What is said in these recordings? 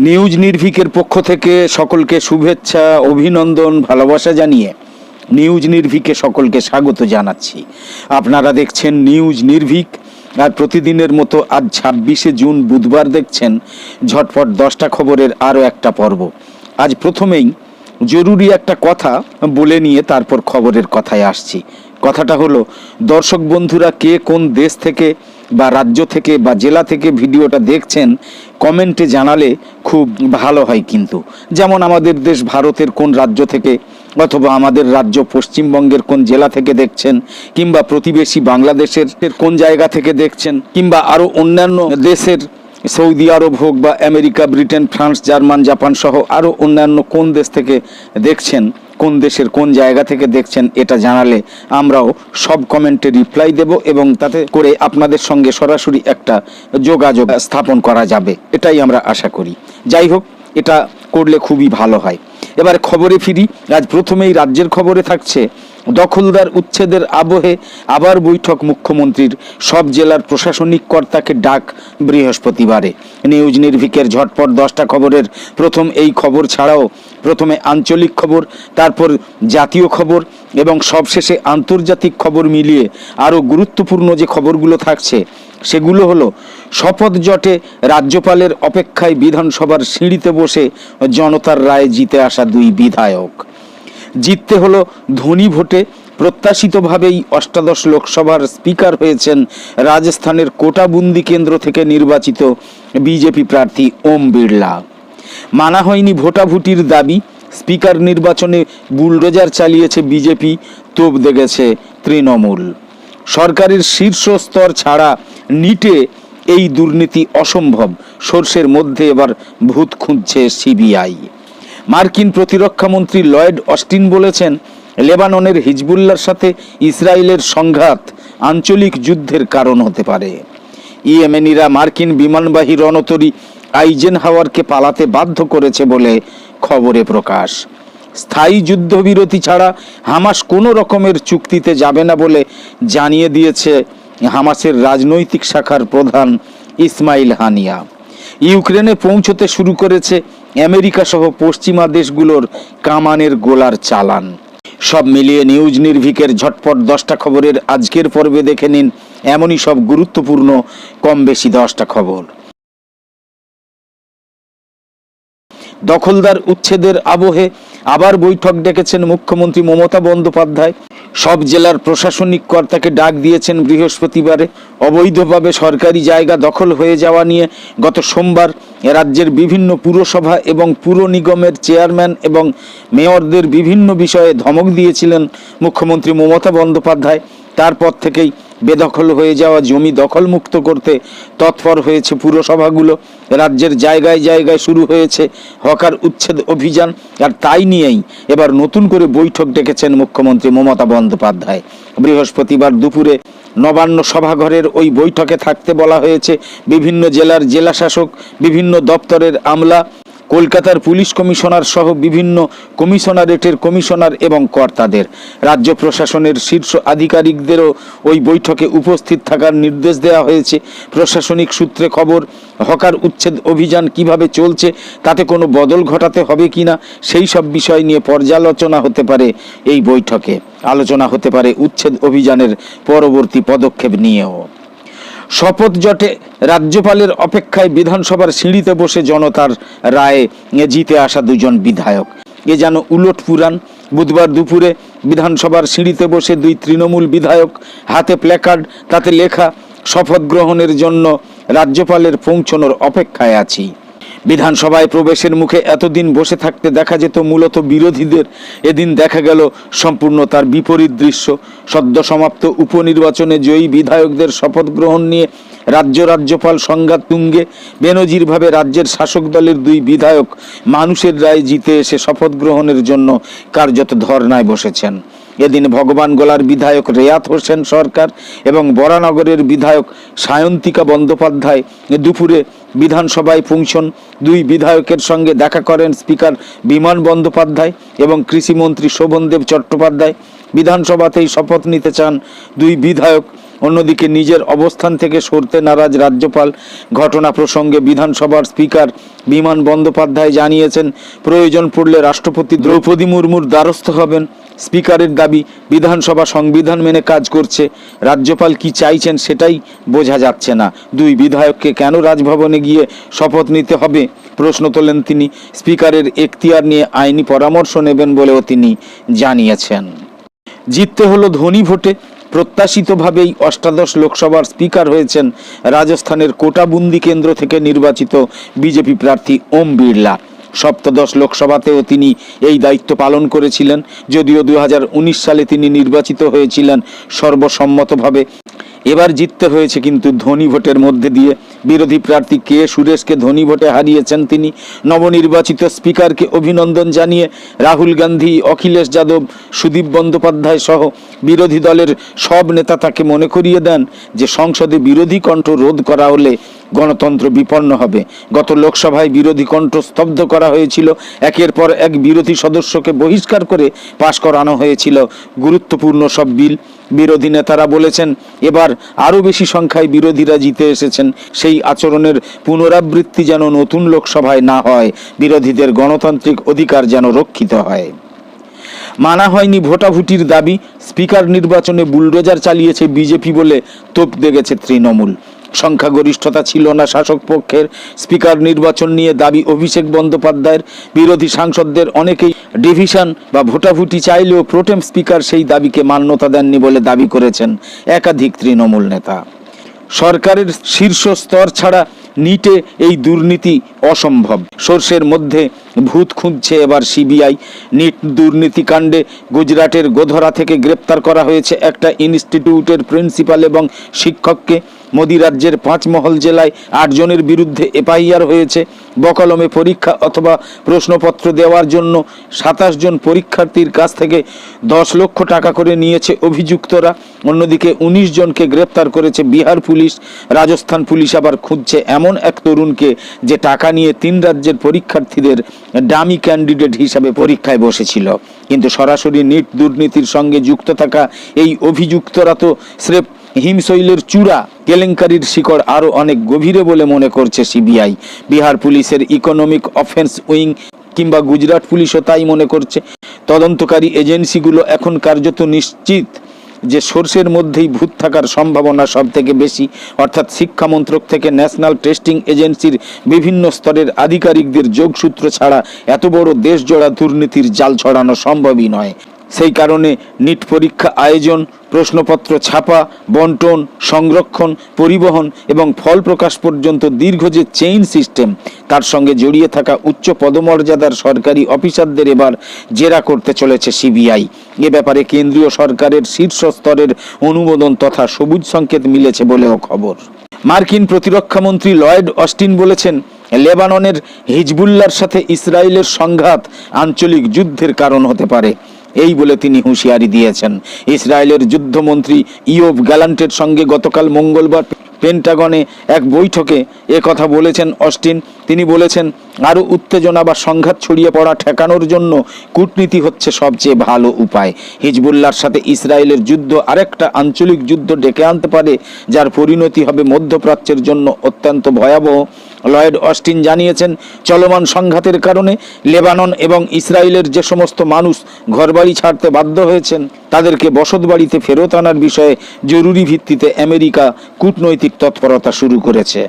News নির্ভিকের পক্ষ থেকে সকলকে শুভেচ্ছা, অভিনন্দন, ভালোবাসা জানিয়ে নিউজ নির্ভিকে সকলকে স্বাগত জানাচ্ছি। আপনারা দেখছেন নিউজ নির্ভিক আর প্রতিদিনের মতো আজ ছাব্বিশে জুন বুধবার দেখছেন ঝটপট দশটা খবরের আরও একটা পর্ব। আজ প্রথমেই জরুরি একটা কথা বলে নিয়ে তারপর খবরের কথায় আসছি। কথাটা হলো, দর্শক বন্ধুরা কে কোন দেশ থেকে বা রাজ্য থেকে বা জেলা থেকে ভিডিওটা দেখছেন কমেন্টে জানালে খুব ভালো হয় কিন্তু। যেমন আমাদের দেশ ভারতের কোন রাজ্য থেকে অথবা আমাদের রাজ্য পশ্চিমবঙ্গের কোন জেলা থেকে দেখছেন, কিংবা প্রতিবেশী বাংলাদেশের কোন জায়গা থেকে দেখছেন, কিংবা আরও অন্যান্য দেশের সৌদি আরব হোক বা America, Britain, France, German, Japan সহ আরও অন্যান্য কোন দেশ থেকে দেখছেন, কোন দেশের কোন জায়গা থেকে দেখছেন, এটা জানালে আমরাও সব কমেন্টে রিপ্লাই দেব এবং তাতে করে আপনাদের সঙ্গে সরাসরি একটা যোগাযোগ স্থাপন করা যাবে, এটাই আমরা আশা করি। যাই হোক, এটা করলে খুবই ভালো হয়। এবার খবরে ফিরি, আজ প্রথমেই রাজ্যের খবরে থাকছে, দখলদার উচ্ছেদের আবহে আবার বৈঠক মুখ্যমন্ত্রীর, সব জেলার প্রশাসনিক কর্তাকে ডাক বৃহস্পতিবারে। নিউজ নির্ভিকের ঝটপট দশটা খবরের, প্রথম এই খবর ছাড়াও প্রথমে আঞ্চলিক খবর, তারপর জাতীয় খবর এবং সবশেষে আন্তর্জাতিক খবর মিলিয়ে আরও গুরুত্বপূর্ণ যে খবরগুলো থাকছে সেগুলো হলো, শপথ জটে রাজ্যপালের অপেক্ষায় বিধানসভার সিঁড়িতে বসে জনতার রায়ে জিতে আসা দুই বিধায়ক। জিততে হলো ধনী ভোটে, প্রত্যাশিতভাবেই অষ্টাদশ লোকসভার স্পিকার হয়েছেন রাজস্থানের কোটাবুন্দি কেন্দ্র থেকে নির্বাচিত বিজেপি প্রার্থী ওম বিড়লা। মানা হয়নি ভোটাভুটির দাবি, স্পিকার নির্বাচনে বুলডোজার চালিয়েছে বিজেপি, তোপ দেখেছে তৃণমূল। সরকারের শীর্ষ স্তর ছাড়া নিটে এই দুর্নীতি অসম্ভব। সোর্সের মধ্যে এবার ভূত খুঁজছে সিবিআই। মার্কিন প্রতিরক্ষা মন্ত্রী লয়েড অস্টিন বলেছেন, লেবাননের হিজবুল্লার সাথে ইসরায়েলের সংঘাত আঞ্চলিক যুদ্ধের কারণ হতে পারে। ইয়েমেনিরা মার্কিন বিমানবাহী রণতরী আইজেন হাওয়ারকে পালাতে বাধ্য করেছে বলে খবরে প্রকাশ। স্থায়ী যুদ্ধবিরতি ছাড়া হামাস কোনো রকমের চুক্তিতে যাবে না বলে জানিয়ে দিয়েছে হামাসের রাজনৈতিক শাখার প্রধান ইসমাইল হানিয়া। ইউক্রেনে পৌঁছতে শুরু করেছে আমেরিকা সহ পশ্চিমা দেশগুলোর কামানের গোলার চালান। সব মিলিয়ে নিউজ নির্ভিকের ঝটপট দশটা খবরের আজকের পর্বে দেখে নিন এমনই সব গুরুত্বপূর্ণ, কম বেশি দশটা খবর। দখলদার উচ্ছেদের আবহে আবার বৈঠক ডেকেছেন মুখ্যমন্ত্রী মমতা বন্দ্যোপাধ্যায়। সব জেলার প্রশাসনিক কর্তাকে ডাক দিয়েছেন বৃহস্পতিবারে। অবৈধভাবে সরকারি জায়গা দখল হয়ে যাওয়া নিয়ে গত সোমবার রাজ্যের বিভিন্ন পুরসভা এবং পুর নিগমের চেয়ারম্যান এবং মেয়রদের বিভিন্ন বিষয়ে ধমক দিয়েছিলেন মুখ্যমন্ত্রী মমতা বন্দ্যোপাধ্যায়। তারপর থেকেই বেদখল হয়ে যাওয়া, জমি দখলমুক্ত করতে তৎপর হয়েছে পুরসভাগুলো। রাজ্যের জায়গায় জায়গায় শুরু হয়েছে হকার উচ্ছেদ অভিযান, আর তাই নিয়েই এবার নতুন করে বৈঠক ডেকেছেন মুখ্যমন্ত্রী মমতা বন্দ্যোপাধ্যায়। বৃহস্পতিবার দুপুরে নবান্ন সভাঘরের ওই বৈঠকে থাকতে বলা হয়েছে, বিভিন্ন জেলার জেলাশাসক, বিভিন্ন দপ্তরের আমলা কলকাতার পুলিশ কমিশনার সহ বিভিন্ন কমিশনারেটের কমিশনার এবং কর্তাদের। রাজ্য প্রশাসনের শীর্ষ আধিকারিকদেরও ওই বৈঠকে উপস্থিত থাকার নির্দেশ দেওয়া হয়েছে। প্রশাসনিক সূত্রে খবর, হকার উচ্ছেদ অভিযান কীভাবে চলছে, তাতে কোনো বদল ঘটাতে হবে কিনা, সেই সব বিষয় নিয়ে পর্যালোচনা হতে পারে এই বৈঠকে। আলোচনা হতে পারে উচ্ছেদ অভিযানের পরবর্তী পদক্ষেপ নিয়েও। শপথ জটে রাজ্যপালের অপেক্ষায় বিধানসভার সিঁড়িতে বসে জনতার রায়ে জিতে আসা দুজন বিধায়ক। এ যেন উলট পুরাণ। বুধবার দুপুরে বিধানসভার সিঁড়িতে বসে দুই তৃণমূল বিধায়ক, হাতে প্ল্যাকার্ড, তাতে লেখা, শপথ গ্রহণের জন্য রাজ্যপালের পৌঁছনোর অপেক্ষায় আছি। বিধানসভায় প্রবেশের মুখে এতদিন বসে থাকতে দেখা যেত মূলত বিরোধীদের। এদিন দেখা গেল সম্পূর্ণ তার বিপরীত দৃশ্য। সদ্য সমাপ্ত উপনির্বাচনে জয়ী বিধায়কদের শপথ গ্রহণ নিয়ে রাজ্য রাজ্যপাল সংঘাত তুঙ্গে বেনজিরভাবে রাজ্যের শাসক দলের দুই বিধায়ক মানুষের রায় জিতে এসে শপথ গ্রহণের জন্য কার্যত ধর্নায় বসেছেন। এদিন ভগবান গোলার বিধায়ক রেয়াত হোসেন সরকার এবং বরানগরের বিধায়ক সায়ন্তিকা বন্দ্যোপাধ্যায় দুপুরে বিধানসভায় পৌঁছন দুই বিধায়কের সঙ্গে দেখা করেন স্পিকার বিমান বন্দ্যোপাধ্যায় এবং কৃষিমন্ত্রী শোভনদেব চট্টোপাধ্যায়। বিধানসভাতেই শপথ নিতে চান দুই বিধায়ক। অন্যদিকে নিজের অবস্থান থেকে সরতে নারাজ রাজ্যপাল। ঘটনা প্রসঙ্গে বিধানসভার স্পিকার বিমান বন্দ্যোপাধ্যায় জানিয়েছেন, প্রয়োজন পড়লে রাষ্ট্রপতি দ্রৌপদী মুর্মুর দ্বারস্থ হবেন। স্পিকারের দাবি, বিধানসভা সংবিধান মেনে কাজ করছে, রাজ্যপাল কি চাইছেন সেটাই বোঝা যাচ্ছে না। দুই বিধায়ককে কেন রাজভবনে গিয়ে শপথ নিতে হবে? প্রশ্ন তোলেন তিনি। স্পিকারের এখতিয়ার নিয়ে আইনি পরামর্শ নেবেন বলেও তিনি জানিয়েছেন। জিততে হলো ধনী ভোটে। প্রত্যাশিতভাবেই অষ্টাদশ লোকসভার স্পিকার হয়েছেন রাজস্থানের কোটাবুন্দি কেন্দ্র থেকে নির্বাচিত বিজেপি প্রার্থী ওম বিড়লা। সপ্তদশ লোকসভাতেও তিনি এই দায়িত্ব পালন করেছিলেন। যদিও দু হাজার উনিশ সালে তিনি নির্বাচিত হয়েছিলেন সর্বসম্মতভাবে। এবার জিততে হয়েছে কিন্তু ধনী ভোটের মধ্যে দিয়ে। বিরোধী প্রার্থী কে সুরেশকে ধনী ভোটে হারিয়েছেন তিনি। নবনির্বাচিত স্পিকারকে অভিনন্দন জানিয়ে রাহুল গান্ধী, অখিলেশ যাদব, সুদীপ বন্দ্যোপাধ্যায় সহ বিরোধী দলের সব নেতা তাকে মনে করিয়ে দেন যে সংসদে বিরোধী কণ্ঠ রোধ করা হলে গণতন্ত্র বিপন্ন হবে। গত লোকসভায় বিরোধী কণ্ঠ স্তব্ধ করা হয়েছিল। একের পর এক বিরোধী সদস্যকে বহিষ্কার করে পাশ করানো হয়েছিল। গুরুত্বপূর্ণ সব বিল। বিরোধী নেতারা বলেছেন, এবার আরও বেশি সংখ্যায় বিরোধীরা জিতে এসেছেন। সেই আচরণের পুনরাবৃত্তি যেন নতুন লোকসভায় না হয়। বিরোধীদের গণতান্ত্রিক অধিকার যেন রক্ষিত হয়। মানা হয়নি ভোটাভুটির দাবি। স্পিকার নির্বাচনে বুলডোজার চালিয়েছে বিজেপি বলে তোপ দেগেছে তৃণমূল। সংখ্যাগরিষ্ঠতা ছিল না শাসক পক্ষের। স্পিকার নির্বাচন নিয়ে দাবি অভিষেক বন্দ্যোপাধ্যায়ের বিরোধী সাংসদদের অনেকেই ডিভিশন বা ভোটাভুটি চাইলেও প্রোটেম স্পিকার সেই দাবিকে মান্যতা দেননি বলে দাবি করেছেন একাধিক তৃণমূল নেতা। সরকারের শীর্ষ স্তর ছাড়া নিটে এই দুর্নীতি অসম্ভব। সোর্সের মধ্যে ভূত খুঁজছে এবার সিবিআই। নিট দুর্নীতি কাণ্ডে গুজরাটের গোধরা থেকে গ্রেপ্তার করা হয়েছে একটা ইনস্টিটিউটের প্রিন্সিপাল এবং শিক্ষককে। মোদি রাজ্যের পাঁচমহল জেলায় আটজনের বিরুদ্ধে এফআইআর হয়েছে। বকলমে পরীক্ষা অথবা প্রশ্নপত্র দেওয়ার জন্য সাতাশ জন পরীক্ষার্থীর কাছ থেকে দশ লক্ষ টাকা করে নিয়েছে অভিযুক্তরা। অন্যদিকে উনিশ জনকে গ্রেপ্তার করেছে বিহার পুলিশ। রাজস্থান পুলিশ আবার খুঁজছে এমন এক তরুণকে যে টাকা নিয়ে তিন রাজ্যের পরীক্ষার্থীদের ডামি ক্যান্ডিডেট হিসাবে পরীক্ষায় বসেছিল। কিন্তু সরাসরি নিট দুর্নীতির সঙ্গে যুক্ত থাকা এই অভিযুক্তরা তো স্রেফ হিমশৈলের চূড়া কেলেঙ্কারির শিকড় আরও অনেক গভীরে বলে মনে করছে সিবিআই। বিহার পুলিশের ইকোনমিক অফেন্স উইং কিংবা গুজরাট পুলিশও তাই মনে করছে। তদন্তকারী এজেন্সিগুলো এখন কার্যত নিশ্চিত যে সোর্সের মধ্যেই ভূত থাকার সম্ভাবনা সব থেকে বেশি, অর্থাৎ শিক্ষা মন্ত্রক থেকে ন্যাশনাল টেস্টিং এজেন্সির বিভিন্ন স্তরের আধিকারিকদের যোগসূত্র ছাড়া এত বড় দেশজোড়া দুর্নীতির জাল ছড়ানো সম্ভবই নয়। সেই কারণে নিট পরীক্ষা আয়োজন, প্রশ্নপত্র ছাপা, বন্টন, সংরক্ষণ, পরিবহন এবং ফল প্রকাশ পর্যন্ত দীর্ঘ যে চেইন সিস্টেম, তার সঙ্গে জড়িয়ে থাকা উচ্চ পদমর্যাদার সরকারি অফিসারদের এবার জেরা করতে চলেছে সিবিআই। এ ব্যাপারে কেন্দ্রীয় সরকারের শীর্ষ স্তরের অনুমোদন তথা সবুজ সংকেত মিলেছে বলেও খবর। মার্কিন প্রতিরক্ষামন্ত্রী লয়েড অস্টিন বলেছেন, লেবাননের হিজবুল্লার সাথে ইসরায়েলের সংঘাত আঞ্চলিক যুদ্ধের কারণ হতে পারে। এই বলে তিনি হুঁশিয়ারি দিয়েছেন। ইসরায়েলের যুদ্ধমন্ত্রী ইয়োব গ্যালান্টের সঙ্গে গতকাল মঙ্গলবার পেন্টাগনে এক বৈঠকে এ কথা বলেছেন অস্টিন। তিনি বলেছেন আরও উত্তেজনা বা সংঘাত ছড়িয়ে পড়া, ঠেকানোর জন্য কূটনীতি হচ্ছে সবচেয়ে ভালো উপায়। হিজবুল্লার সাথে ইসরায়েলের যুদ্ধ আরেকটা আঞ্চলিক যুদ্ধ ডেকে আনতে পারে, যার পরিণতি হবে মধ্যপ্রাচ্যের জন্য অত্যন্ত ভয়াবহ। লয়েড অস্টিন জানিয়েছেন, চলমান সংঘাতের কারণে লেবানন এবং ইসরায়েলের যে সমস্ত মানুষ ঘরবাড়ি ছাড়তে বাধ্য হয়েছেন, তাদেরকে বসতবাড়িতে ফেরত আনার বিষয়ে জরুরি ভিত্তিতে আমেরিকা কূটনৈতিক তৎপরতা শুরু করেছে।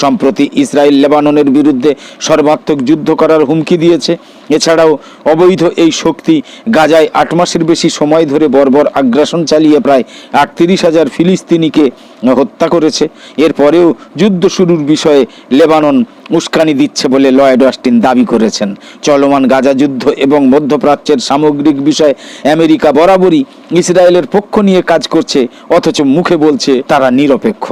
সম্প্রতি ইসরায়েল লেবাননের বিরুদ্ধে সর্বাত্মক যুদ্ধ করার হুমকি দিয়েছে। এছাড়াও অবৈধ এই শক্তি গাজায় আট মাসের বেশি সময় ধরে বর্বর আগ্রাসন চালিয়ে প্রায় আটত্রিশ হাজার ফিলিস্তিনিকে হত্যা করেছে। এরপরেও যুদ্ধ শুরুর বিষয়ে লেবানন উস্কানি দিচ্ছে বলে লয়েড অস্টিন দাবি করেছেন। চলমান গাজা যুদ্ধ এবং মধ্যপ্রাচ্যের সামগ্রিক বিষয়ে আমেরিকা বরাবরই ইসরায়েলের পক্ষ নিয়ে কাজ করছে, অথচ মুখে বলছে তারা নিরপেক্ষ।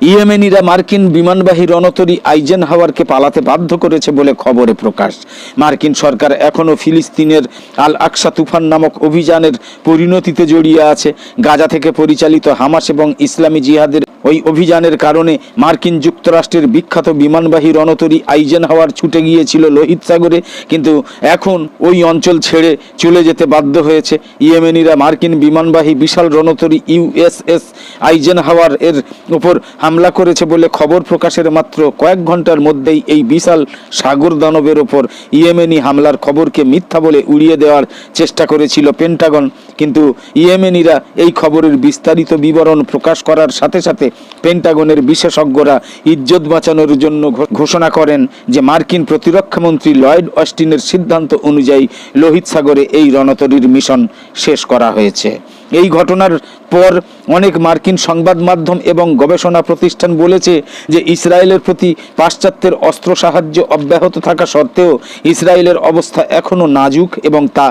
ইয়েমেনিরা মার্কিন বিমানবাহী রণতরী আইজেন হাওয়ারকে পালাতে বাধ্য করেছে বলে খবরে প্রকাশ। মার্কিন সরকার এখনও ফিলিস্তিনের আল আকসা তুফান নামক অভিযানের পরিণতিতে জড়িয়ে আছে। গাজা থেকে পরিচালিত হামাস এবং ইসলামী জিহাদের ওই অভিযানের কারণে মার্কিন যুক্তরাষ্ট্রের বিখ্যাত বিমানবাহী রণতরী আইজেন হাওয়ার ছুটে গিয়েছিল লোহিত সাগরে, কিন্তু এখন ওই অঞ্চল ছেড়ে চলে যেতে বাধ্য হয়েছে। ইয়েমেনিরা মার্কিন বিমানবাহী বিশাল রণতরী ইউএসএস আইজেন হাওয়ার এর উপর হামলা করেছে বলে খবর প্রকাশের মাত্র কয়েক ঘণ্টার মধ্যেই এই বিশাল সাগর দানবের ওপর ইয়েমেনি হামলার খবরকে মিথ্যা বলে উড়িয়ে দেওয়ার চেষ্টা করেছিল পেন্টাগন। কিন্তু ইয়েমেনিরা এই খবরের বিস্তারিত বিবরণ প্রকাশ করার সাথে সাথে পেন্টাগনের বিশেষজ্ঞরা ইজ্জত বাঁচানোর জন্য ঘোষণা করেন যে মার্কিন প্রতিরক্ষামন্ত্রী লয়েড অস্টিনের সিদ্ধান্ত অনুযায়ী লোহিত সাগরে এই রণতরীর মিশন শেষ করা হয়েছে। এই ঘটনার পর অনেক মার্কিন সংবাদ মাধ্যম এবং গবেষণা প্রতিষ্ঠান বলেছে যে ইসরায়েলের প্রতি পাশ্চাত্যের অস্ত্র সাহায্য অব্যাহত থাকা সত্ত্বেও ইসরায়েলের অবস্থা এখনও নাজুক এবং তা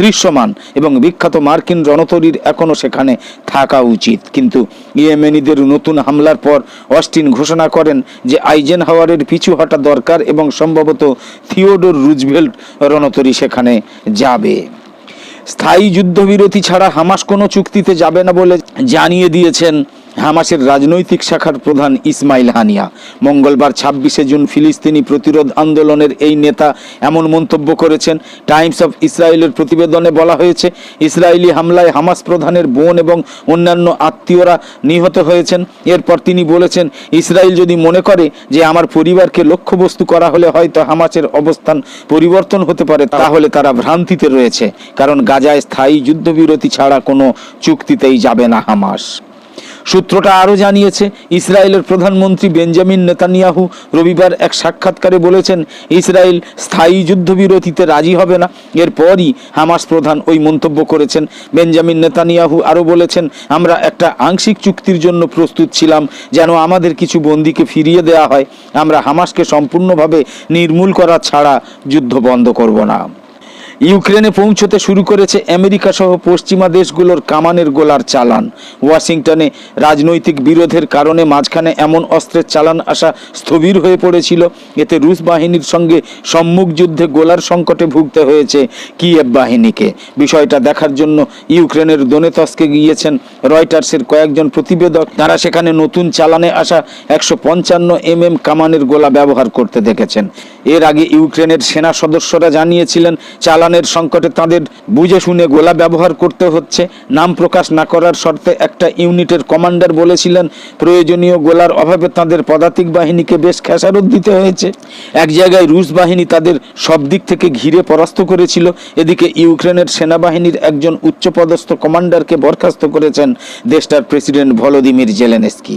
দৃশ্যমান এবং বিখ্যাত মার্কিন রণতরীর এখনও সেখানে থাকা উচিত। কিন্তু ইয়েমেনিদের নতুন হামলার পর অস্টিন ঘোষণা করেন যে আইজেন হাওয়ারের পিছু হটা দরকার এবং সম্ভবত থিওডোর রুজভেল্ট রণতরী সেখানে যাবে। স্থায়ী যুদ্ধবিরতি ছাড়া হামাস কোনো চুক্তিতে যাবে না বলে জানিয়ে দিয়েছেন হামাসের রাজনৈতিক শাখার প্রধান ইসমাইল হানিয়া। মঙ্গলবার ছাব্বিশে জুন ফিলিস্তিনি প্রতিরোধ আন্দোলনের এই নেতা এমন মন্তব্য করেছেন। টাইমস অফ ইসরায়েলের প্রতিবেদনে বলা হয়েছে, ইসরায়েলি হামলায় হামাস প্রধানের বোন এবং অন্যান্য আত্মীয়রা নিহত হয়েছেন। এরপর তিনি বলেছেন, ইসরায়েল যদি মনে করে যে আমার পরিবারকে লক্ষ্যবস্তু করা হলে হয়তো হামাসের অবস্থান পরিবর্তন হতে পারে, তাহলে তারা ভ্রান্তিতে রয়েছে। কারণ গাজায় স্থায়ী যুদ্ধবিরতি ছাড়া কোনো চুক্তিতেই যাবে না হামাস। সূত্রটা আরও জানিয়েছে, ইসরায়েলের প্রধানমন্ত্রী বেঞ্জামিন নেতানিয়াহু রবিবার এক সাক্ষাৎকারে বলেছেন, ইসরায়েল স্থায়ী যুদ্ধবিরতিতে রাজি হবে না। এরপরই হামাস প্রধান ওই মন্তব্য করেছেন। বেঞ্জামিন নেতানিয়াহু আরও বলেছেন, আমরা একটা আংশিক চুক্তির জন্য প্রস্তুত ছিলাম, যেন আমাদের কিছু বন্দীকে ফিরিয়ে দেওয়া হয়। আমরা হামাসকে সম্পূর্ণভাবে নির্মূল করা ছাড়া যুদ্ধ বন্ধ করব না। ইউক্রেনে পৌঁছতে শুরু করেছে আমেরিকা সহ পশ্চিমা দেশগুলোর কামানের গোলার চালান। ওয়াশিংটনে রাজনৈতিক বিরোধের কারণে মাঝখানে এমন অস্ত্রের চালান আসা স্থবির হয়ে পড়েছিল। এতে রুশ বাহিনীর সঙ্গে সম্মুখ যুদ্ধে গোলার সংকটে ভুগতে হয়েছে কিয়েভ বাহিনীকে। বিষয়টা দেখার জন্য ইউক্রেনের দোনেতস্কে গিয়েছেন রয়টার্সের কয়েকজন প্রতিবেদক। তারা সেখানে নতুন চালানে আসা একশো পঞ্চান্ন এম এম কামানের গোলা ব্যবহার করতে দেখেছেন। এর আগে ইউক্রেনের সেনা সদস্যরা জানিয়েছিলেন চালানের সংকটে তাদের বুঝে শুনে গোলা ব্যবহার করতে হচ্ছে। নাম প্রকাশ না করার শর্তে একটা ইউনিটের কমান্ডার বলেছিলেন, প্রয়োজনীয় গোলার অভাবে তাদের পদাতিক বাহিনীকে বেশ খেসারত দিতে হয়েছে। এক জায়গায় রুশ বাহিনী তাদের সব দিক থেকে ঘিরে পরাস্ত করেছিল। এদিকে ইউক্রেনের সেনাবাহিনীর একজন উচ্চপদস্থ কমান্ডারকে বরখাস্ত করেছেন দেশটার প্রেসিডেন্ট ভলোদিমির জেলেনস্কি।